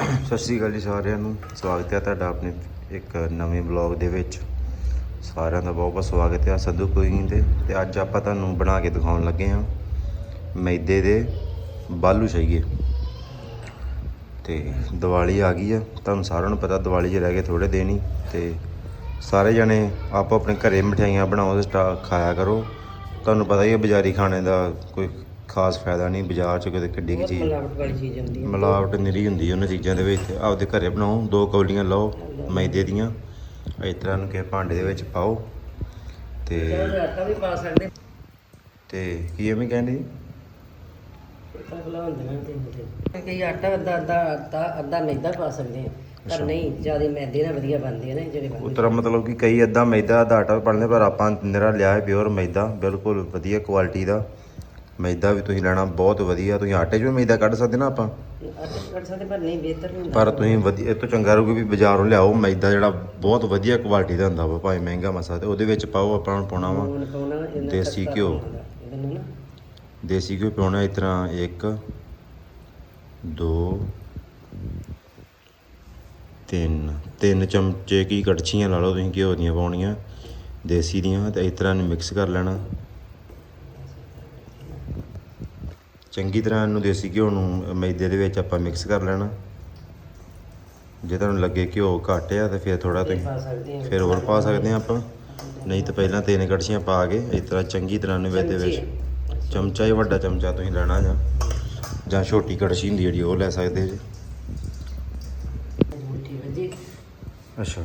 ਸਤਿ ਸ਼੍ਰੀ ਅਕਾਲ ਜੀ ਸਾਰਿਆਂ ਨੂੰ। ਸਵਾਗਤ ਹੈ ਤੁਹਾਡਾ ਆਪਣੇ ਇੱਕ ਨਵੇਂ ਬਲੌਗ ਦੇ ਵਿੱਚ। ਸਾਰਿਆਂ ਦਾ ਬਹੁਤ ਬਹੁਤ ਸਵਾਗਤ ਹੈ ਸੰਧੂ ਕੁਕਿੰਗ ਦੇ ਤੇ ਅੱਜ ਆਪਾਂ ਤੁਹਾਨੂੰ ਬਣਾ ਕੇ ਦਿਖਾਉਣ ਲੱਗੇ ਹਾਂ ਮੈਦੇ ਦੇ ਬਾਲੂ ਸ਼ਈਏ ਤੇ ਦੀਵਾਲੀ ਆ ਗਈ ਆ। ਤੁਹਾਨੂੰ ਸਾਰਿਆਂ ਨੂੰ ਪਤਾ ਦੀਵਾਲੀ 'ਚ ਰਹਿ ਗਏ ਥੋੜੇ ਦਿਨ ਹੀ, ਤੇ ਸਾਰੇ ਜਣੇ ਆਪੋ ਆਪਣੇ ਘਰੇ ਮਠਿਆਈਆਂ ਬਣਾਓ ਤੇ ਸਟਾ, ਖਾਇਆ ਕਰੋ। ਤੁਹਾਨੂੰ ਪਤਾ ਹੀ ਹੈ ਬਾਜ਼ਾਰੀ ਖਾਣੇ ਦਾ ਕੋਈ ਖਾਸ ਫਾਇਦਾ ਨਹੀਂ ਬਾਜ਼ਾਰ 'ਚ ਕਿਤੇ ਕਿੱਡੀ ਕੀ ਚੀਜ਼। ਮਿਲਾਵਟ ਵਾਲੀ ਚੀਜ਼ ਹੁੰਦੀ ਹੈ। ਮਿਲਾਵਟ ਨਿਰੀ ਹੁੰਦੀ ਹੈ ਉਹਨਾਂ ਚੀਜ਼ਾਂ ਦੇ ਵਿੱਚ। ਆਪਦੇ ਘਰੇ ਬਣਾਓ ਦੋ ਕੌਲੀਆਂ ਲਓ ਮੈਦੇ ਦੀਆਂ। ਇਸ ਤਰ੍ਹਾਂ ਨੂੰ ਕਿਸੇ ਭਾਂਡੇ ਦੇ ਵਿੱਚ ਪਾਓ ਤੇ ਆਟਾ ਵੀ ਪਾ ਸਕਦੇ। ਤੇ ਕੀ ਐਵੇਂ ਕਹਿੰਦੇ ਤਾਂ ਬਲਾ ਹੁੰਦੇ ਨੇ ਤੇ। ਹੁੰਦੇ ਕਈ ਆਟਾ ਅੱਧਾ ਅੱਧਾ ਅੱਧਾ ਅੱਧਾ ਮੈਦਾ ਪਾ ਸਕਦੇ ਆ ਪਰ ਨਹੀਂ ਜ਼ਿਆਦਾ ਮੈਦੇ ਨਾਲ ਵਧੀਆ ਬਣਦੇ ਨਾ ਜਿਹੜੇ ਬਣਦੇ ਉਤਰਾ ਮਤਲਬ ਕਿ ਕਈ ਅੱਧਾ ਮੈਦਾ ਅੱਧਾ ਆਟਾ ਪਾਉਂਦੇ ਪਰ ਆਪਾਂ ਲਿਆ ਹੈ ਪਿਓਰ ਮੈਦਾ। ਬਿਲਕੁਲ ਵਧੀਆ ਕੁਆਲਿਟੀ ਦਾ। ਮੈਦਾ ਵੀ ਤੁਸੀਂ ਲੈਣਾ ਬਹੁਤ ਵਧੀਆ। ਤੁਸੀਂ ਆਟੇ 'ਚੋਂ ਵੀ ਮੈਦਾ ਕੱਢ ਸਕਦੇ ਨਾ ਆਪਾਂ? ਆਟਾ ਕੱਢ ਸਕਦੇ ਪਰ ਨਹੀਂ ਬਿਹਤਰ ਹੁੰਦਾ। ਪਰ ਤੁਸੀਂ ਵਧੀਆ ਇਹ ਤੋਂ ਚੰਗਾ ਰਹੂਗਾ ਵੀ ਬਾਜ਼ਾਰੋਂ ਲਿਆਓ ਮੈਦਾ ਜਿਹੜਾ ਬਹੁਤ ਵਧੀਆ ਕੁਆਲਿਟੀ ਦਾ ਹੁੰਦਾ ਵਾ ਭਾਵੇਂ ਮਹਿੰਗਾ ਮਸਾ ਤੇ ਉਹਦੇ ਵਿੱਚ ਪਾਓ ਆਪਾਂ ਨੂੰ ਪਾਉਣਾ ਵਾ। ਪਾਉਣਾ ਦੇਸੀ ਤੜਕਾ ਘਿਓ। ਪਾਉਣਾ ਇਹਦੇ ਨੂੰ ਨਾ। ਦੇਸੀ ਘਿਓ ਪਾਉਣਾ ਇਸ ਤਰ੍ਹਾਂ 1 2 3 ਤਿੰਨ ਚਮਚੇ ਕੀ ਕੜਛੀਆਂ ਲਾ ਲਓ ਤੁਸੀਂ ਘਿਓ ਦੀਆਂ ਪਾਉਣੀਆਂ ਦੇਸੀ ਦੀਆਂ ਤੇ ਇਸ ਤਰ੍ਹਾਂ ਨੂੰ ਮਿਕਸ ਕਰ ਲੈਣਾ। ਚੰਗੀ ਤਰ੍ਹਾਂ ਇਹਨੂੰ ਦੇਸੀ ਘਿਓ ਨੂੰ ਮੈਦੇ ਦੇ ਵਿੱਚ ਆਪਾਂ ਮਿਕਸ ਕਰ ਲੈਣਾ। ਜੇ ਤੁਹਾਨੂੰ ਲੱਗੇ ਘਿਓ ਘੱਟ ਆ ਤੇ ਫਿਰ ਥੋੜਾ ਤੁਸੀਂ ਫਿਰ ਹੋਰ ਪਾ ਸਕਦੇ ਆ ਆਪਾਂ। ਨਹੀਂ ਤਾਂ ਪਹਿਲਾਂ ਤਿੰਨ ਕੜਛੀਆਂ ਪਾ ਕੇ ਇਸ ਤਰ੍ਹਾਂ ਚੰਗੀ ਤਰ੍ਹਾਂ ਨੂੰ ਇਹਦੇ ਵਿੱਚ ਚਮਚਾ। ਹੀ ਵੱਡਾ ਚਮਚਾ ਤੁਸੀਂ ਲੈਣਾ ਜਾਂ ਜਾਂ ਛੋਟੀ ਕੜਛੀ ਹੁੰਦੀ ਜਿਹੜੀ ਉਹ ਲੈ ਸਕਦੇ ਜੀ। ਅੱਛਾ।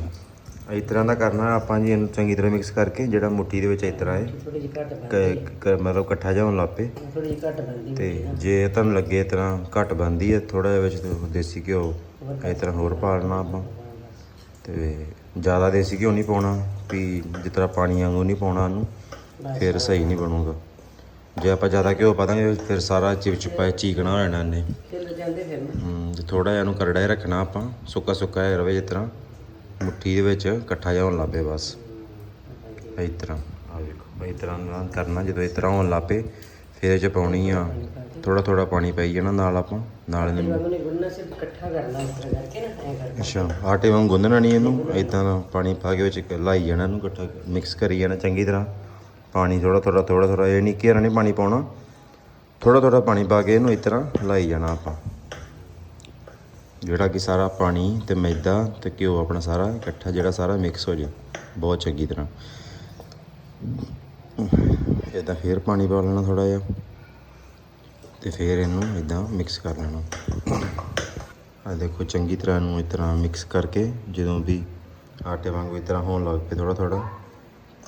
ਇਸ ਤਰ੍ਹਾਂ ਦਾ ਕਰਨਾ ਆਪਾਂ ਜੀ ਇਹਨੂੰ ਚੰਗੀ ਤਰ੍ਹਾਂ ਮਿਕਸ ਕਰਕੇ ਜਿਹੜਾ ਮੁੱਠੀ ਦੇ ਵਿੱਚ ਇਸ ਤਰ੍ਹਾਂ ਹੈ ਥੋੜੀ ਜਿਹੀ ਘੱਟ ਕ- ਬਣਦੀ ਕ- ਮਤਲਬ ਇਕੱਠਾ ਜਿਹਾ ਹੋਣ ਲੱਪੇ ਥੋੜੀ ਜਿਹੀ ਘੱਟ ਬਣਦੀ ਤੇ। ਜੇ ਤੁਹਾਨੂੰ ਲੱਗੇ ਇਸ ਤਰ੍ਹਾਂ ਘੱਟ ਬੰਦੀ ਹੈ ਥੋੜਾ ਜਿਹਾ ਵਿੱਚ ਦੇਸੀ ਘਿਓ ਇਸ ਤਰ੍ਹਾਂ ਹੋਰ ਪਾ ਲੈਣਾ ਆਪਾਂ। ਤੇ ਜ਼ਿਆਦਾ ਦੇਸੀ ਘਿਓ ਨਹੀਂ ਪਾਉਣਾ ਵੀ ਜਿਸ ਤਰ੍ਹਾਂ ਪਾਣੀ ਵਾਂਗੂ ਨਹੀਂ ਪਾਉਣਾ ਉਹਨੂੰ ਫਿਰ ਸਹੀ ਨਹੀਂ ਬਣੂਗਾ। ਜੇ ਆਪਾਂ ਜ਼ਿਆਦਾ ਘਿਓ ਪਾ ਦਾਂਗੇ ਫਿਰ ਸਾਰਾ ਚਿਪਚਿਪਾ ਚੀਕਣਾ ਹੋ ਜਾਣਾ ਇਹਨੇ। ਚੱਲ ਜਾਂਦੇ ਫਿਰ ਨਾ। ਹਮ, ਤੇ ਥੋੜਾ ਜਿਹਾ ਇਹਨੂੰ ਕਰੜਾ ਹੀ ਰੱਖਣਾ ਆਪਾਂ ਸੁੱਕਾ ਸੁੱਕਾ ਜਿਹਾ ਰਵੇ ਜਿਸ ਤਰ੍ਹਾਂ। ਮੁੱਠੀ ਦੇ ਵਿੱਚ ਇਕੱਠਾ ਜਿਹਾ ਹੋਣ ਲੱਪੇ ਬਸ। ਇਸ ਤਰ੍ਹਾਂ ਆ ਵੇਖੋ ਇਸ ਤਰ੍ਹਾਂ ਨਾਲ ਕਰਨਾ ਜਦੋਂ ਇਸ ਤਰ੍ਹਾਂ ਹੋਣ ਲੱਪੇ ਫਿਰ ਇਹ ਚ ਪਾਉਣੀ ਆ ਥੋੜਾ ਥੋੜਾ ਪਾਣੀ ਪਾਈ ਜਾਣਾ ਨਾਲ ਆਪਾਂ ਨਾਲ ਇਹਨੂੰ। ਨੂੰ ਗੁੰਨਾ ਸਿਰਫ ਇਕੱਠਾ ਕਰਨਾ ਇਸ ਤਰ੍ਹਾਂ ਕਰਕੇ ਨਾ ਐ ਕਰਕੇ। ਅੱਛਾ ਆਟੇ ਵਾਂਗ ਗੁੰਨਣਾ ਨਹੀਂ ਇਹਨੂੰ ਇਦਾਂ ਦਾ ਪਾਣੀ ਪਾ ਕੇ ਵਿੱਚ ਲਾਈ ਜਾਣਾ ਇਹਨੂੰ ਇਕੱਠਾ ਮਿਕਸ ਕਰੀ ਜਾਣਾ ਚੰਗੀ ਤਰ੍ਹਾਂ। ਪਾਣੀ ਥੋੜਾ ਥੋੜਾ ਥੋੜਾ ਥੋੜਾ ਇਹ ਨਹੀਂ ਘੇਰਾ ਨਹੀਂ ਪਾਣੀ ਪਾਉਣਾ। ਥੋੜਾ ਥੋੜਾ ਪਾਣੀ ਪਾ ਕੇ ਇਹਨੂੰ ਇਸ ਤਰ੍ਹਾਂ ਲਾਈ ਜਾਣਾ ਆਪਾਂ। ਜਿਹੜਾ ਕਿ ਸਾਰਾ ਪਾਣੀ ਤੇ ਮੈਦਾ ਤੇ ਘਿਓ ਆਪਣਾ ਸਾਰਾ ਇਕੱਠਾ ਜਿਹੜਾ ਸਾਰਾ ਮਿਕਸ ਹੋ ਜਾ ਬਹੁਤ ਚੰਗੀ ਤਰ੍ਹਾਂ। ਇਦਾਂ ਫੇਰ ਪਾਣੀ ਪਾ ਲੈਣਾ ਥੋੜਾ ਜਿਹਾ ਤੇ ਫੇਰ ਇਹਨੂੰ ਇਦਾਂ ਮਿਕਸ ਕਰ ਲੈਣਾ। ਆ ਦੇਖੋ ਚੰਗੀ ਤਰ੍ਹਾਂ ਨੂੰ ਇਸ ਤਰ੍ਹਾਂ ਮਿਕਸ ਕਰਕੇ ਜਦੋਂ ਵੀ ਆਟੇ ਵਾਂਗੂ ਇਸ ਤਰ੍ਹਾਂ ਹੋਣ ਲੱਗ ਪਏ ਥੋੜਾ ਥੋੜਾ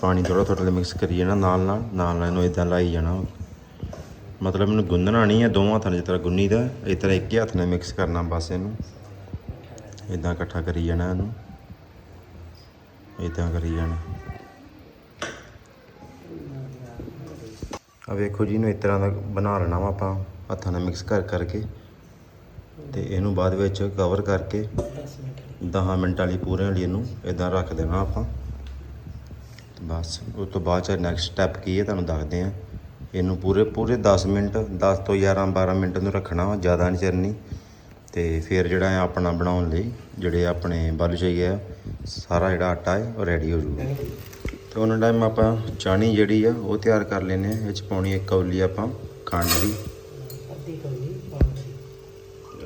ਪਾਣੀ ਥੋੜਾ ਥੋੜਾ ਮਿਕਸ ਕਰੀ ਜਾਣਾ ਨਾਲ ਨਾਲ ਨਾਲ ਨਾਲ ਇਹਨੂੰ ਇਦਾਂ ਲਾਈ ਜਾਣਾ। ਮਤਲਬ ਇਹਨੂੰ ਗੁੰਨਣਾ ਨਹੀਂ ਹੈ ਦੋਵਾਂ ਹੱਥਾਂ ਨਾਲ, ਜਿਸ ਤਰ੍ਹਾਂ ਗੁੰਨੀ ਦਾ, ਇਸ ਤਰ੍ਹਾਂ ਇੱਕ ਹੀ ਹੱਥ ਨਾਲ ਮਿਕਸ ਕਰਨਾ ਬਸ ਇਹਨੂੰ। ਇਦਾਂ ਇਕੱਠਾ ਕਰੀ ਜਾਣਾ ਇਹਨੂੰ। ਇਦਾਂ ਕਰੀ ਜਾਣਾ। ਆ ਵੇਖੋ ਜੀ, ਇਹਨੂੰ ਇਸ ਤਰ੍ਹਾਂ ਦਾ ਬਣਾ ਲੈਣਾ ਵਾ ਆਪਾਂ, ਹੱਥਾਂ ਨਾਲ ਮਿਕਸ ਕਰ ਕਰਕੇ। ਤੇ ਇਹਨੂੰ ਬਾਅਦ ਵਿੱਚ ਕਵਰ ਕਰਕੇ 10 ਮਿੰਟ 10 ਮਿੰਟਾਂ ਲਈ ਪੂਰੇ ਵਾਲੀ ਇਹਨੂੰ ਇਦਾਂ ਰੱਖ ਦੇਣਾ ਆਪਾਂ। ਬਸ, ਉਸ ਤੋਂ ਬਾਅਦ ਚ ਨੈਕਸਟ ਸਟੈਪ ਕੀ ਹੈ, ਤੁਹਾਨੂੰ ਦੱਸਦੇ ਆ ਇਹਨੂੰ ਪੂਰੇ ਪੂਰੇ 10 ਮਿੰਟ 10 ਤੋਂ 11 12 ਮਿੰਟ ਨੂੰ ਰੱਖਣਾ ਜ਼ਿਆਦਾ ਨਹੀਂ ਚਿਰ ਨਹੀਂ ਤੇ ਫਿਰ ਜਿਹੜਾ ਹੈ ਆਪਣਾ ਬਣਾਉਣ ਲਈ ਜਿਹੜੇ ਆਪਣੇ ਬਾਲੂ ਚਾਹੀਏ ਆ ਸਾਰਾ ਜਿਹੜਾ ਆਟਾ ਹੈ ਉਹ ਰੈਡੀ ਹੋ ਜਾਊਗਾ। ਤੇ ਉਹਨਾਂ ਟਾਈਮ ਆਪਾਂ ਚਾਣੀ ਜਿਹੜੀ ਆ ਉਹ ਤਿਆਰ ਕਰ ਲੈਨੇ ਆ ਇਹ ਚ ਪਾਉਣੀ ਇੱਕ ਕੌਲੀ ਆਪਾਂ ਖੰਡ ਦੀ ਅੱਧੀ ਕੌਲੀ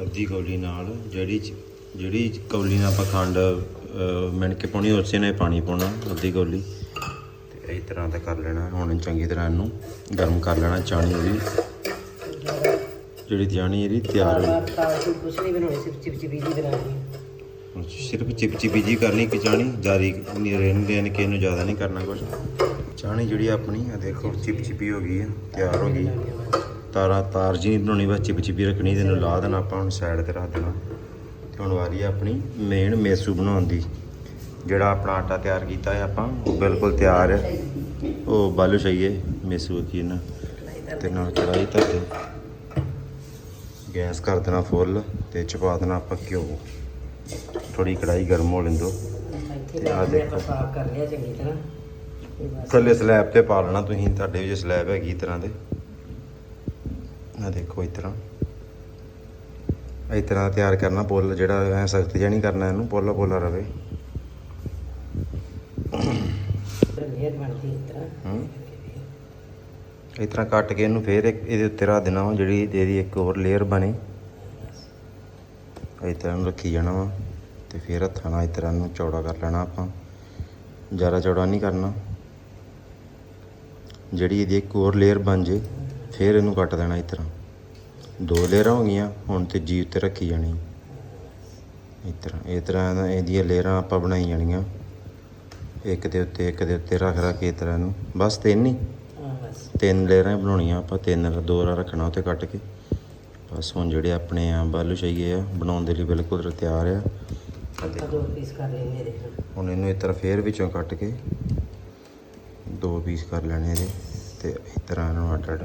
ਅੱਧੀ ਕੌਲੀ ਨਾਲ ਜਿਹੜੀ ਜਿਹੜੀ ਕੌਲੀ ਨਾਲ ਆਪਾਂ ਖੰਡ ਅਹ, ਮਿਣ ਕੇ ਪਾਉਣੀ ਉਸੇ ਨਾਲ ਪਾਣੀ ਪਾਉਣਾ ਅੱਧੀ ਕੌਲੀ। ਇਸ ਤਰ੍ਹਾਂ ਦਾ ਕਰ ਲੈਣਾ ਹੁਣ ਚੰਗੀ ਤਰ੍ਹਾਂ ਇਹਨੂੰ ਗਰਮ ਕਰ ਲੈਣਾ ਚਾਣੀ ਉਹਦੀ। ਜਿਹੜੀ ਚਾਣੀ ਇਹਦੀ ਤਿਆਰ ਹੋ ਕੋਈ ਕੁਛ ਨਹੀਂ ਬਣਾਉਣੀ ਸਿਰਫ ਚਿਪਚਿਪੀ ਜੀ ਬਣਾਉਣੀ ਹੈ। ਹੁਣ ਸਿਰਫ ਚਿਪਚਿਪੀ ਜੀ ਕਰਨੀ ਕਿ ਚਾਣੀ? ਜਾਰੀ ਨਹੀਂ ਰਹਿੰਦੇ ਨੇ ਕਿ ਇਹਨੂੰ ਜ਼ਿਆਦਾ ਨਹੀਂ ਕਰਨਾ ਕੁਝ ਚਾਣੀ ਜਿਹੜੀ ਆਪਣੀ ਆ ਦੇਖੋ ਚਿਪਚਿਪੀ ਹੋ ਗਈ ਆ ਤਿਆਰ ਹੋ ਗਈ। ਤਾਰਾ ਤਾਰ ਜੀ ਨਹੀਂ ਬਣਾਉਣੀ ਬਸ ਚਿਪਚਿਪੀ ਰੱਖਣੀ ਤੇ ਇਹਨੂੰ ਲਾ ਦੇਣਾ ਆਪਾਂ ਹੁਣ ਸਾਈਡ ਤੇ ਰੱਖ ਦੇਣਾ। ਤੇ ਹੁਣ ਵਾਰੀ ਆਪਣੀ ਮੇਨ ਮੇਸੂ ਬਣਾਉਣ ਦੀ। ਜਿਹੜਾ ਆਪਣਾ ਆਟਾ ਤਿਆਰ ਕੀਤਾ ਹੈ ਆਪਾਂ, ਉਹ ਬਿਲਕੁਲ ਤਿਆਰ ਹੈ। ਉਹ ਬਾਲੂ ਚਾਹੀਏ ਮੇਸੂ ਕੀ ਨਾ। ਤੇ ਨਾਲ ਕੜਾਈ ਧਰ ਦੇ ਗੈਸ ਕਰ ਦੇਣਾ ਫੁੱਲ ਤੇ ਚ ਪਾ ਦੇਣਾ ਆਪਾਂ ਘਿਓ। ਥੋੜੀ ਕੜਾਈ ਗਰਮ ਹੋ ਲੈਂਦੋ। ਤੇ ਆਹ ਦੇਖੋ। ਸਾਫ਼ ਕਰ ਲਿਆ ਚੰਗੀ ਤਰ੍ਹਾਂ ਥੱਲੇ ਸਲੈਬ ਤੇ ਪਾ ਲੈਣਾ ਤੁਸੀਂ, ਤੁਹਾਡੇ ਵਿੱਚ ਸਲੈਬ ਹੈਗੀ ਇਸ ਤਰ੍ਹਾਂ ਦੇ। ਆ ਦੇਖੋ ਇਸ ਤਰ੍ਹਾਂ। ਇਸ ਤਰ੍ਹਾਂ ਤਿਆਰ ਕਰਨਾ, ਪੁੱਲ ਜਿਹੜਾ ਐ ਸਖਤ ਜਿਹਾ ਨਹੀਂ ਕਰਨਾ ਇਹਨੂੰ ਪੋਲਾ ਪੋਲਾ ਰਵੇ। ਲੇਅਰ ਬਣਦੀ ਇਸ ਤਰ੍ਹਾਂ। ਹੂੰ। ਇਸ ਤਰ੍ਹਾਂ ਕੱਟ ਕੇ ਇਹਨੂੰ ਫੇਰ ਇੱਕ ਇਹਦੇ ਉੱਤੇ ਰੱਖ ਦੇਣਾ ਵਾ, ਜਿਹੜੀ ਇਹਦੀ ਇੱਕ ਹੋਰ ਲੇਅਰ ਬਣੇ। ਇਸ ਤਰ੍ਹਾਂ ਨੂੰ ਰੱਖੀ ਜਾਣਾ ਵਾ ਤੇ ਫਿਰ ਹੱਥਾਂ ਨਾਲ ਇਸ ਤਰ੍ਹਾਂ ਨੂੰ ਚੌੜਾ ਕਰ ਲੈਣਾ ਆਪਾਂ। ਜ਼ਿਆਦਾ ਚੌੜਾ ਨਹੀਂ ਕਰਨਾ। ਜਿਹੜੀ ਇਹਦੀ ਇੱਕ ਹੋਰ ਲੇਅਰ ਬਣ ਜੇ, ਫਿਰ ਇਹਨੂੰ ਕੱਟ ਦੇਣਾ ਇਸ ਤਰ੍ਹਾਂ। ਦੋ ਲੇਅਰਾਂ ਹੋ ਗਈਆਂ, ਹੁਣ ਤੇ ਜੀ ਉੱਤੇ ਰੱਖੀ ਜਾਣੀ। ਇਸ ਤਰ੍ਹਾਂ ਇਸ ਤਰ੍ਹਾਂ ਨਾ ਇਹਦੀਆਂ ਲੇਅਰਾਂ ਆਪਾਂ ਬਣਾਈ ਜਾਣੀਆਂ। ਇੱਕ ਦੇ ਉੱਤੇ ਇੱਕ ਦੇ ਉੱਤੇ ਰੱਖ ਰੱਖ ਕੇ ਇਸ ਤਰ੍ਹਾਂ ਨੂੰ। ਬਸ ਤਿੰਨ ਹੀ। ਬਸ। ਤਿੰਨ ਲੇਅਰਾਂ ਹੀ ਬਣਾਉਣੀਆਂ ਆਪਾਂ ਤਿੰਨ ਦੋ ਰਾ ਰੱਖਣਾ ਉੱਤੇ ਕੱਟ ਕੇ। ਬਸ ਹੁਣ ਜਿਹੜੇ ਆਪਣੇ ਆ ਬਾਲੂ ਚਾਹੀਏ ਆ ਬਣਾਉਣ ਦੇ ਲਈ ਬਿਲਕੁਲ ਤਿਆਰ ਆ। ਆਪਾਂ ਦੋ ਪੀਸ ਕਰ ਲੈਣੇ ਇਹਦੇ ਹੁਣ ਇਹਨੂੰ ਇਸ ਤਰ੍ਹਾਂ ਫੇਰ ਵਿੱਚੋਂ ਕੱਟ ਕੇ ਦੋ ਪੀਸ ਕਰ ਲੈਣੇ ਇਹਦੇ ਤੇ ਇਸ ਤਰ੍ਹਾਂ ਇਹਨੂੰ ਅੱਡ ਅੱਡ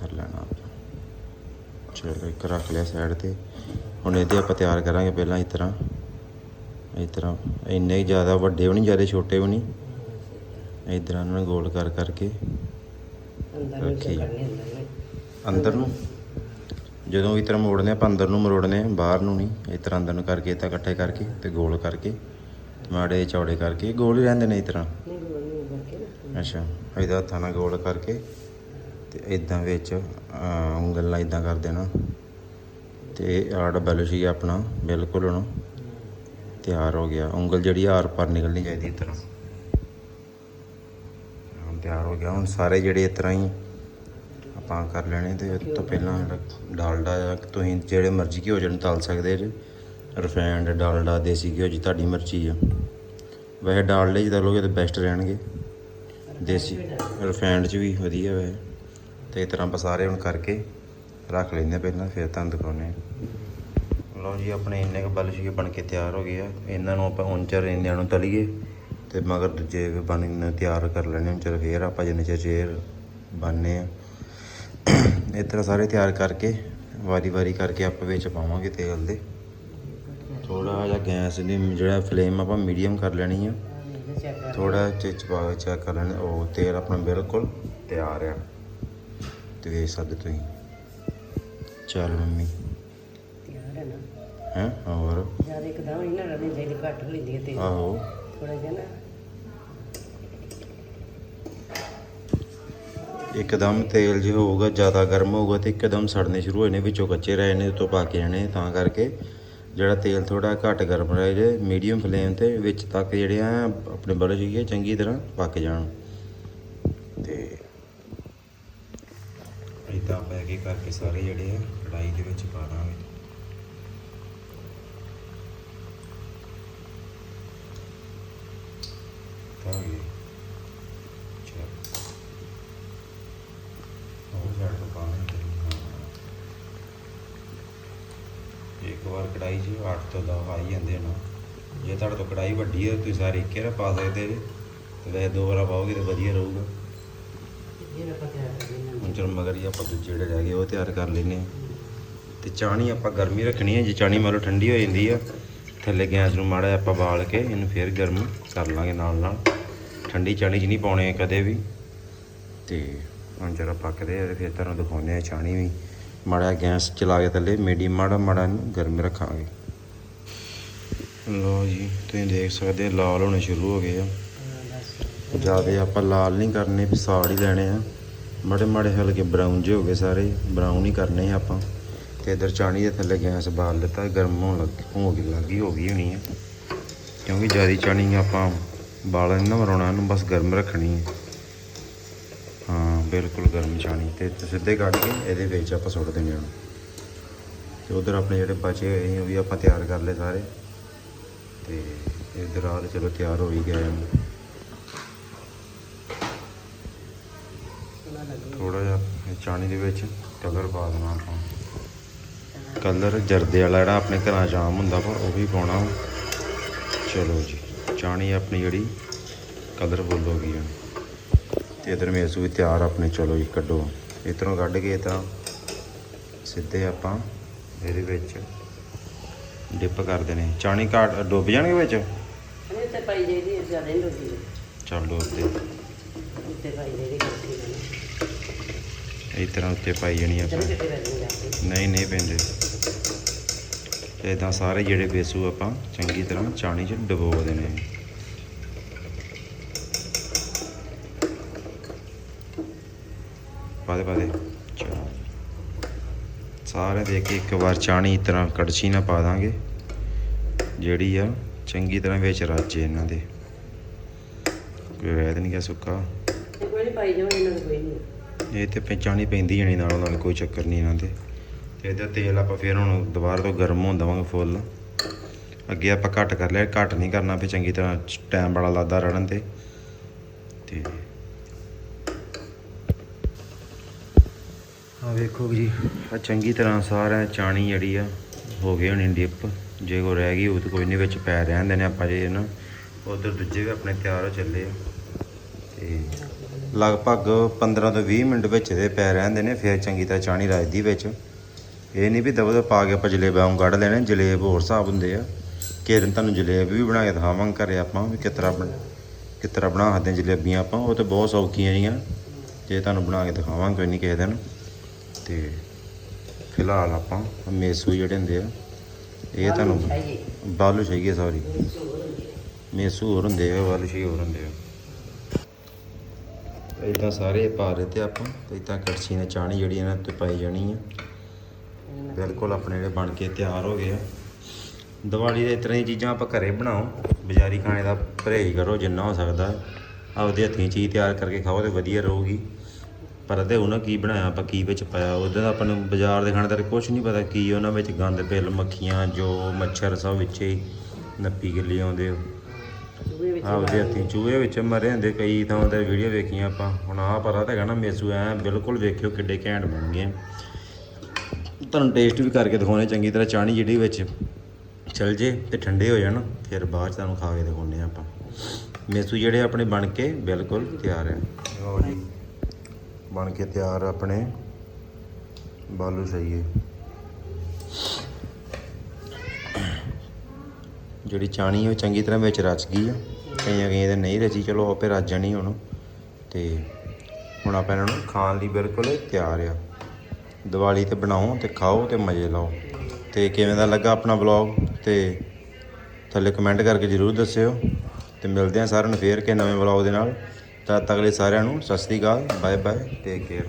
ਕਰ ਲੈਣਾ ਆਪਾਂ। ਚਲੋ ਇੱਕ ਰੱਖ ਲਿਆ ਸਾਈਡ ਤੇ। ਹੁਣ ਇਹਦੇ ਆਪਾਂ ਤਿਆਰ ਕਰਾਂਗੇ ਪਹਿਲਾਂ ਇਸ ਤਰ੍ਹਾਂ। ਇਸ ਤਰ੍ਹਾਂ ਇੰਨੇ ਜ਼ਿਆਦਾ ਵੱਡੇ ਵੀ ਨਹੀਂ ਜ਼ਿਆਦਾ ਛੋਟੇ ਵੀ ਨਹੀਂ। ਇਸ ਤਰ੍ਹਾਂ ਇਹਨਾਂ ਨੂੰ ਗੋਲ ਕਰ ਕਰਕੇ ਅੰਦਰ ਨੂੰ ਰੱਖੀ। ਕਰਨੇ ਅੰਦਰ ਨੂੰ। ਜਦੋਂ ਇਸ ਤਰ੍ਹਾਂ ਮੋੜਨੇ ਆਪਾਂ ਅੰਦਰ ਨੂੰ ਮਰੋੜਨੇ ਆ, ਬਾਹਰ ਨੂੰ ਨਹੀਂ। ਇਸ ਤਰ੍ਹਾਂ ਅੰਦਰ ਨੂੰ ਕਰਕੇ ਤਾਂ ਇਕੱਠੇ ਕਰਕੇ ਤੇ ਗੋਲ ਕਰਕੇ ਮਾੜੇ ਚੌੜੇ ਕਰਕੇ ਗੋਲ ਹੀ ਰਹਿੰਦੇ ਨੇ ਇਸ ਤਰ੍ਹਾਂ। ਅੱਛਾ ਇਹਦਾ ਹੱਥਾਂ ਨਾਲ ਗੋਲ ਕਰਕੇ ਤੇ ਇਦਾਂ ਵਿੱਚ ਉਂਗਲ ਨਾਲ ਇਦਾਂ ਕਰ ਦੇਣਾ ਤੇ ਆੜ ਬਲਸ਼ੀ ਆਪਣਾ ਬਿਲਕੁਲ ਹੁਣ ਤਿਆਰ ਹੋ ਗਿਆ। ਉਂਗਲ ਜਿਹੜੀ ਆਰ ਪਾਰ ਨਿਕਲਣੀ ਚਾਹੀਦੀ ਇਸ ਤਰ੍ਹਾਂ। ਹੁਣ ਤਿਆਰ ਹੋ ਗਿਆ। ਹੁਣ ਸਾਰੇ ਜਿਹੜੇ ਇਸ ਤਰ੍ਹਾਂ ਹੀ ਆਪਾਂ ਕਰ ਲੈਣੇ ਤੇ ਉਸ ਤੋਂ ਪਹਿਲਾਂ ਡਾਲਡਾ ਜਾਂ ਤੁਸੀਂ ਜਿਹੜੇ ਮਰਜ਼ੀ ਘਿਓ ਜਣ ਤਲ ਸਕਦੇ ਜੇ। ਰਿਫਾਈਨਡ ਡਾਲਡਾ, ਦੇਸੀ ਘਿਓ ਜੀ ਤੁਹਾਡੀ ਮਰਜ਼ੀ ਆ। ਵੈਸੇ ਡਾਲਡੇ ਜੀ ਤਲੋਗੇ ਤਾਂ ਬੈਸਟ ਰਹਿਣਗੇ। ਦੇਸੀ ਰਿਫਾਈਨਡ ਚ ਵੀ ਵਧੀਆ ਵੈਸੇ। ਤੇ ਇਸ ਤਰ੍ਹਾਂ ਆਪਾਂ ਸਾਰੇ ਹੁਣ ਕਰਕੇ ਰੱਖ ਲੈਂਦੇ ਹਾਂ ਪਹਿਲਾਂ, ਫਿਰ ਤੁਹਾਨੂੰ ਦਿਖਾਉਂਦੇ ਹਾਂ ਲਓ ਜੀ, ਆਪਣੇ ਇੰਨੇ ਕੁ ਬਲ ਸ਼ੀਏ ਬਣ ਕੇ ਤਿਆਰ ਹੋ ਗਏ ਆ। ਇਹਨਾਂ ਨੂੰ ਆਪਾਂ ਉਂਚਰ ਇੰਨਿਆਂ ਨੂੰ ਤਲੀਏ ਤੇ ਮਗਰ ਦੂਜੇ ਵੀ ਬਣ ਤਿਆਰ ਕਰ ਲੈਣੇ ਉਂਚਰ ਫੇਰ ਆਪਾਂ ਜਿੰਨੇ ਚਿਰ ਚੇਰ ਬਣਨੇ ਆ। ਇਸ ਤਰ੍ਹਾਂ ਸਾਰੇ ਤਿਆਰ ਕਰਕੇ, ਵਾਰੀ ਵਾਰੀ ਕਰਕੇ ਆਪਾਂ ਵਿੱਚ ਪਾਵਾਂਗੇ ਤੇਲ ਦੇ। ਥੋੜਾ ਜਿਹਾ ਗੈਸ ਦੀ ਜਿਹੜਾ ਫਲੇਮ ਆਪਾਂ ਮੀਡੀਅਮ ਕਰ ਲੈਣੀ ਆ। ਚੈੱਕ ਕਰ ਥੋੜਾ ਚਿਚ ਪਾ ਕੇ ਚੈੱਕ ਕਰ ਲੈਣਾ ਉਹ ਤੇਲ ਆਪਣਾ ਬਿਲਕੁਲ ਤਿਆਰ ਆ। ਤੇ ਵੇਖ ਸਕਦੇ ਤੁਸੀਂ। ਚੱਲ ਮੰਮੀ। ਹੈ ਹੋਰ? ਜ਼ਿਆਦਾ ਇੱਕਦਮ ਨਹੀਂ ਨਾ ਰਹਿਣੀ ਚਾਹੀਦੀ ਘੱਟ ਹੋ ਜਾਂਦੀ ਹੈ ਤੇ ਆਹੋ। ਥੋੜਾ ਜਿਹਾ ਨਾ। ਇੱਕਦਮ ਤੇਲ ਜੇ ਹੋਊਗਾ ਜ਼ਿਆਦਾ ਗਰਮ ਹੋਊਗਾ ਤੇ ਇੱਕਦਮ ਸੜਨੇ ਸ਼ੁਰੂ ਹੋਏ ਨੇ ਵਿੱਚੋਂ ਕੱਚੇ ਰਹੇ ਨੇ ਉੱਤੋਂ ਪਾ ਕੇ ਆਣੇ ਤਾਂ ਕਰਕੇ। ਜਿਹੜਾ ਤੇਲ ਥੋੜਾ ਘੱਟ ਗਰਮ ਰਹੇ ਜੇ ਮੀਡੀਅਮ ਫਲੇਮ ਤੇ ਵਿੱਚ ਤੱਕ ਜਿਹੜੇ ਆ ਆਪਣੇ ਬੜੇ ਸੀਗੇ ਚੰਗੀ ਤਰ੍ਹਾਂ ਪੱਕ ਜਾਣ। ਤੇ ਇਦਾਂ ਪੈ ਕੇ ਕਰਕੇ ਸਾਰੇ ਜਿਹੜੇ ਆ ਕੜਾਈ ਦੇ ਵਿੱਚ ਪਾ ਦਾਂਗੇ। ਤਾਂ ਇਹ ਉਹ ਸਾਈਡ ਤੋਂ ਪਾਣੀ ਤੇ ਇੱਕ ਵਾਰ ਕੜਾਈ 'ਚ 8 ਤੋਂ 10 ਆਈ ਜਾਂਦੇ ਨਾ ਜੇ ਤੁਹਾਡੇ ਤੋਂ ਕੜਾਈ ਵੱਡੀ ਹੈ ਤੁਸੀਂ ਸਾਰੇ ਇੱਕੇ ਰ ਪਾ ਸਕਦੇ ਜੇ ਤੇ ਵੈਸੇ ਦੋ ਵਾਰ ਪਾਓਗੇ ਤਾਂ ਵਧੀਆ ਰਹੂਗਾ ਇਹ ਆਪਾਂ ਹੁਣ ਚਲ ਮਗਰ ਹੀ ਆਪਾਂ ਦੂਜੇ ਜਿਹੜੇ ਰਹਿ ਗਏ ਉਹ ਤਿਆਰ ਕਰ ਲੈਨੇ ਆ ਤੇ ਚਾਣੀ ਆਪਾਂ ਗਰਮੀ ਰੱਖਣੀ ਹੈ ਜੇ ਚਾਣੀ ਮੰਨ ਲਓ ਠੰਡੀ ਹੋ ਜਾਂਦੀ ਆ ਥੱਲੇ ਗੈਸ ਨੂੰ ਮਾੜਾ ਆਪਾਂ ਬਾਲ ਕੇ ਇਹਨੂੰ ਫੇਰ ਗਰਮ ਕਰ ਲਾਂਗੇ ਨਾਲ ਨਾਲ ਠੰਡੀ ਚਾਣੀ 'ਚ ਨਹੀਂ ਪਾਉਣੇ ਕਦੇ ਵੀ। ਤੇ ਹੁਣ ਜਰਾ ਪੱਕਦੇ ਆ ਤੇ ਫਿਰ ਤੁਹਾਨੂੰ ਦਿਖਾਉਂਦੇ ਆ ਚਾਣੀ ਵੀ। ਮਾੜਾ ਗੈਸ ਚਲਾ ਕੇ ਥੱਲੇ ਮੀਡੀਅਮ ਮਾੜਾ ਮਾੜਾ ਇਹਨੂੰ ਗਰਮ ਰੱਖਾਂਗੇ। ਲੋ ਜੀ, ਤੁਸੀਂ ਦੇਖ ਸਕਦੇ ਲਾਲ ਹੋਣੇ ਸ਼ੁਰੂ ਹੋ ਗਏ ਆ। ਜ਼ਿਆਦਾ ਆਪਾਂ ਲਾਲ ਨਹੀਂ ਕਰਨੇ ਸਾੜ ਹੀ ਲੈਣੇ ਆ। ਮਾੜੇ ਮਾੜੇ ਹਲਕੇ ਬਰਾਊਨ ਜਿਹੇ ਹੋ ਗਏ ਸਾਰੇ ਬਰਾਊਨ ਹੀ ਕਰਨੇ ਆ ਆਪਾਂ। ਤੇ ਇਧਰ ਚਾਣੀ ਦੇ ਥੱਲੇ ਗੈਸ ਬਾਲ ਦਿੱਤਾ, ਗਰਮ ਹੋਣ ਲੱਗ ਹੋ ਗਈ, ਲੱਗੀ ਹੋ ਗਈ ਹੋਣੀ ਆ। ਕਿਉਂਕਿ ਜ਼ਿਆਦਾ ਚਾਣੀ ਆਪਾਂ ਬਾਲ ਨਹੀਂ ਨਾ ਮਰਾਉਣਾ, ਇਹਨੂੰ ਬਸ ਗਰਮ ਰੱਖਣੀ ਹੈ। ਹਾਂ, ਬਿਲਕੁਲ ਗਰਮ ਚਾਣੀ ਤੇ ਸਿੱਧੇ ਕੱਢ ਕੇ ਇਹਦੇ ਵਿੱਚ ਆਪਾਂ ਸੁੱਟ ਦੇਣੇ ਹਨ ਤੇ ਉਧਰ ਆਪਣੇ ਜਿਹੜੇ ਬਚੇ ਹੋਏ ਸੀ ਉਹ ਵੀ ਆਪਾਂ ਤਿਆਰ ਕਰ ਲਏ ਸਾਰੇ। ਤੇ ਇਧਰ ਆ ਚਲੋ ਤਿਆਰ ਹੋ ਹੀ ਗਿਆ ਹੈ ਥੋੜਾ ਜਿਹਾ ਚਾਣੀ ਦੇ ਵਿੱਚ ਕਲਰ ਪਾ ਦੇਣਾ ਆਪਾਂ। ਕਲਰ ਜਰਦੇ ਵਾਲਾ ਜਿਹੜਾ ਆਪਣੇ ਘਰਾਂ 'ਚ ਆਮ ਹੁੰਦਾ ਵਾ, ਉਹ ਵੀ ਪਾਉਣਾ ਚਲੋ ਜੀ। ਚਾਣੀ ਆਪਣੀ ਜਿਹੜੀ ਕਲਰਫੁੱਲ ਹੋ ਗਈ ਹੁਣ ਤੇ ਇਧਰ ਮੇਸੂ ਵੀ ਤਿਆਰ ਆਪਣੇ ਚਲੋ ਜੀ ਕੱਢੋ। ਇਧਰੋਂ ਕੱਢ ਕੇ ਤਾਂ ਸਿੱਧੇ ਆਪਾਂ ਇਹਦੇ ਵਿੱਚ ਡਿਪ ਕਰ ਦੇਣੇ। ਚਾਣੀ ਘਾਟ ਡੁੱਬ ਜਾਣਗੇ ਵਿੱਚ? ਇਹ ਤੇ ਪਾਈ ਜਾਈਦੀ ਹੈ ਜ਼ਿਆਦਾ ਨਹੀਂ ਲੋਕੀ ਚੱਲ ਡੁੱਬਦੇ ਉੱਤੇ ਪਾਈ ਕੱਚੀ ਇਸ ਤਰ੍ਹਾਂ ਉੱਤੇ ਪਾਈ ਜਾਣੀ ਆਪਾਂ। ਨਹੀਂ ਨਹੀਂ ਪੈਂਦੇ। ਤੇ ਇਦਾਂ ਸਾਰੇ ਜਿਹੜੇ ਬੇਸੂ ਆਪਾਂ ਚੰਗੀ ਤਰ੍ਹਾਂ ਚਾਣੀ 'ਚ ਡਬੋ ਦੇਣੇ ਪਾ ਦੇ ਪਾ ਦੇ। ਚਲੋ। ਸਾਰੇ ਦੇ ਕੇ ਇੱਕ ਵਾਰ ਚਾਣੀ ਤਰ੍ਹਾਂ ਕੜਛੀ ਨਾਲ ਪਾ ਦਾਂਗੇ। ਜਿਹੜੀ ਆ ਚੰਗੀ ਤਰ੍ਹਾਂ ਵਿੱਚ ਰਾਜੇ ਇਹਨਾਂ ਦੇ। ਕੋਈ ਰਹਿ ਤਾਂ ਨਹੀਂ ਗਿਆ ਸੁੱਕਾ। ਕੋਈ ਨਹੀਂ ਪਾਈ ਜਾਓ ਇਹਨਾਂ ਨੂੰ ਕੋਈ ਨਹੀਂ। ਇਹ ਤੇ ਪਹਿਚਾਣੀ ਪੈਂਦੀ ਜਾਣੀ ਨਾਲੋਂ ਨਾਲ ਕੋਈ ਚੱਕਰ ਨਹੀਂ ਇਹਨਾਂ ਦੇ। ਤੇ ਇਹਦਾ ਤੇਲ ਆਪਾਂ ਫਿਰ ਹੁਣ ਦੁਬਾਰਾ ਤੋਂ ਗਰਮ ਹੋਣ ਦੇਵਾਂਗੇ ਫੁੱਲ। ਅੱਗੇ ਆਪਾਂ ਘੱਟ ਕਰ ਲਿਆ, ਘੱਟ ਨਹੀਂ ਕਰਨਾ ਫਿਰ ਚੰਗੀ ਤਰ੍ਹਾਂ ਟਾਈਮ ਬੜਾ ਲੱਗਦਾ ਰੜਨ ਤੇ। ਤੇ ਆ ਵੇਖੋ ਜੀ ਆ ਚੰਗੀ ਤਰ੍ਹਾਂ ਸਾਰਾ ਚਾਣੀ ਜਿਹੜੀ ਆ, ਹੋ ਗਈ ਹੁਣ ਡਿਪ। ਜੇ ਕੋ ਰਹਿ ਗਈ ਉਹ ਤਾਂ ਕੋਈ ਨਹੀਂ, ਵਿੱਚ ਪੈ ਰਹਿੰਦੇ ਨੇ ਆਪਾਂ ਜੇ ਨਾ। ਉਧਰ ਦੂਜੇ ਵੀ ਆਪਣੇ ਤਿਆਰ ਹੋ ਚੱਲੇ ਆ। ਤੇ ਲਗਭਗ 15 ਤੋਂ 20 ਮਿੰਟ ਵਿੱਚ ਇਹਦੇ ਪੈ ਰਹਿੰਦੇ ਨੇ ਫਿਰ ਚੰਗੀ ਤਰ੍ਹਾਂ ਚਾਣੀ ਰਾਜਦੀ ਵਿੱਚ। ਇਹ ਨਹੀਂ ਵੀ ਦਬਾ ਦਬਾ ਪਾ ਕੇ ਆਪਾਂ ਜਲੇਬਾਂ ਨੂੰ ਕੱਢ ਲੈਣੇ ਜਲੇਬ ਹੋਰ ਹਿਸਾਬ ਹੁੰਦੇ ਆ। ਦਿਨ ਤੁਹਾਨੂੰ ਜਲੇਬ ਵੀ ਬਣਾ ਕੇ ਦਿਖਾਵਾਂਗੇ ਘਰੇ ਆਪਾਂ ਵੀ ਕਿਸ ਤਰ੍ਹਾਂ ਬਣ ਕਿਸ ਤਰ੍ਹਾਂ ਬਣਾ ਸਕਦੇ ਹਾਂ ਜਲੇਬੀਆਂ ਆਪਾਂ। ਉਹ ਤੇ ਬਹੁਤ ਸੌਖੀਆਂ ਜੀਆਂ। ਜੇ ਤੁਹਾਨੂੰ ਬਣਾ ਕੇ ਦਿਖਾਵਾਂਗੇ ਕੋਈ ਨਹੀਂ ਕਿਸੇ ਦਿਨ। ਤੇ ਫਿਲਹਾਲ ਆਪਾਂ ਮੇਸੂ ਜਿਹੜੇ ਹੁੰਦੇ ਆ ਇਹ ਤੁਹਾਨੂੰ ਬਾਲੂ ਚਾਹੀਏ ਸੌਰੀ ਮੇਸੂ ਹੋਰ ਹੁੰਦੇ ਆ। ਬਾਲੂ ਸ਼ੀ ਹੋਰ ਹੁੰਦੇ ਆ। ਇਦਾਂ ਸਾਰੇ ਪਾ ਰਹੇ ਤੇ ਆਪਾਂ। ਤੇ ਇਦਾਂ ਕੜਛੀ ਨਾਲ ਚਾਣੀ ਜਿਹੜੀ ਇਹਨਾਂ ਤੇ ਪਾਈ ਜਾਣੀ ਆ। ਬਿਲਕੁਲ ਆਪਣੇ ਜਿਹੜੇ ਬਣ ਕੇ ਤਿਆਰ ਹੋ ਗਏ ਆ। ਦੀਵਾਲੀ ਦੇ ਦੀਆਂ ਚੀਜ਼ਾਂ ਆਪਾਂ ਘਰੇ ਬਣਾਓ। ਬਾਜ਼ਾਰੀ ਖਾਣੇ ਦਾ ਪਰਹੇਜ਼ ਕਰੋ ਜਿੰਨਾ ਹੋ ਸਕਦਾ। ਆਪਦੇ ਹੱਥੀਂ ਚੀਜ਼ ਤਿਆਰ ਕਰਕੇ ਖਾਓ ਤੇ ਵਧੀਆ ਰਹੂਗੀ। ਪਰ ਇਹਦੇ ਉਹਨਾਂ ਕੀ ਬਣਾਇਆ ਆਪਾਂ ਕੀ ਵਿੱਚ ਪਾਇਆ? ਉਹਦੇ ਦਾ ਆਪਾਂ ਨੂੰ ਬਾਜ਼ਾਰ ਦੇ ਖਾਣੇ ਦਾ ਕੁਝ ਨਹੀਂ ਪਤਾ ਕੀ ਉਹਨਾਂ ਵਿੱਚ ਗੰਦ ਬਿੱਲ ਮੱਖੀਆਂ ਜੋ ਮੱਛਰ ਸਭ ਵਿੱਚ ਹੀ ਨੱਪੀ ਗਿੱਲੀ ਆਉਂਦੇ ਵਿੱਚ ਆਪਦੇ ਹੱਥੀਂ ਚੂਹੇ ਵਿੱਚ ਮਰੇ ਹੁੰਦੇ ਕਈ ਥਾਵਾਂ ਤੇ ਵੀਡੀਓ ਵੇਖੀਆਂ ਆਪਾਂ। ਹੁਣ ਆਹ ਪਤਾ ਤਾਂ ਹੈਗਾ ਨਾ ਮੇਸੂ ਐ ਬਿਲਕੁਲ ਵੇਖਿਓ ਕਿੱਡੇ ਘੈਂਟ ਬਣ ਗਏ ਤੁਹਾਨੂੰ ਟੇਸਟ ਵੀ ਕਰਕੇ ਦਿਖਾਉਣੇ ਚੰਗੀ ਤਰ੍ਹਾਂ ਚਾਣੀ ਜਿਹੜੀ ਵਿੱਚ ਚਲ ਜੇ ਤੇ ਠੰਡੇ ਹੋ ਜਾਣ ਫਿਰ ਬਾਅਦ ਚ ਤੁਹਾਨੂੰ ਖਾ ਕੇ ਦਿਖਾਉਣੇ ਆਪਾਂ। ਮੇਸੂ ਜਿਹੜੇ ਆਪਣੇ ਬਣ ਕੇ ਬਿਲਕੁਲ ਤਿਆਰ ਹੈ ਲਓ ਜੀ ਬਣ ਕੇ ਤਿਆਰ ਆ ਆਪਣੇ। ਬਾਲੂ ਸਹੀਏ ਜਿਹੜੀ ਚਾਣੀ ਉਹ ਚੰਗੀ ਤਰ੍ਹਾਂ ਵਿੱਚ ਰਚ ਗਈ ਆ। ਕਈਆਂ ਕਈਆਂ ਦੇ ਨਹੀਂ ਰਚੀ ਚਲੋ ਆਪੇ ਰਚ ਜਾਣੀ ਹੁਣ। ਤੇ ਹੁਣ ਆਪਾਂ ਇਹਨਾਂ ਨੂੰ ਖਾਣ ਲਈ ਬਿਲਕੁਲ ਤਿਆਰ ਆ। ਦੀਵਾਲੀ ਤੇ ਬਣਾਓ ਤੇ ਖਾਓ ਤੇ ਮਜ਼ੇ ਲਓ। ਤੇ ਕਿਵੇਂ ਦਾ ਲੱਗਾ ਆਪਣਾ ਵਲੌਗ ਤੇ ਥੱਲੇ ਕਮੈਂਟ ਕਰਕੇ ਜਰੂਰ ਦੱਸਿਓ। ਤੇ ਮਿਲਦੇ ਹਾਂ ਸਾਰਿਆਂ ਨੂੰ ਫੇਰ ਕੇ ਨਵੇਂ ਵਲੌਗ ਦੇ ਨਾਲ। ਤਦ ਤੱਕ ਲਈ ਸਾਰਿਆਂ ਨੂੰ Sat Sri Akal bye bye take care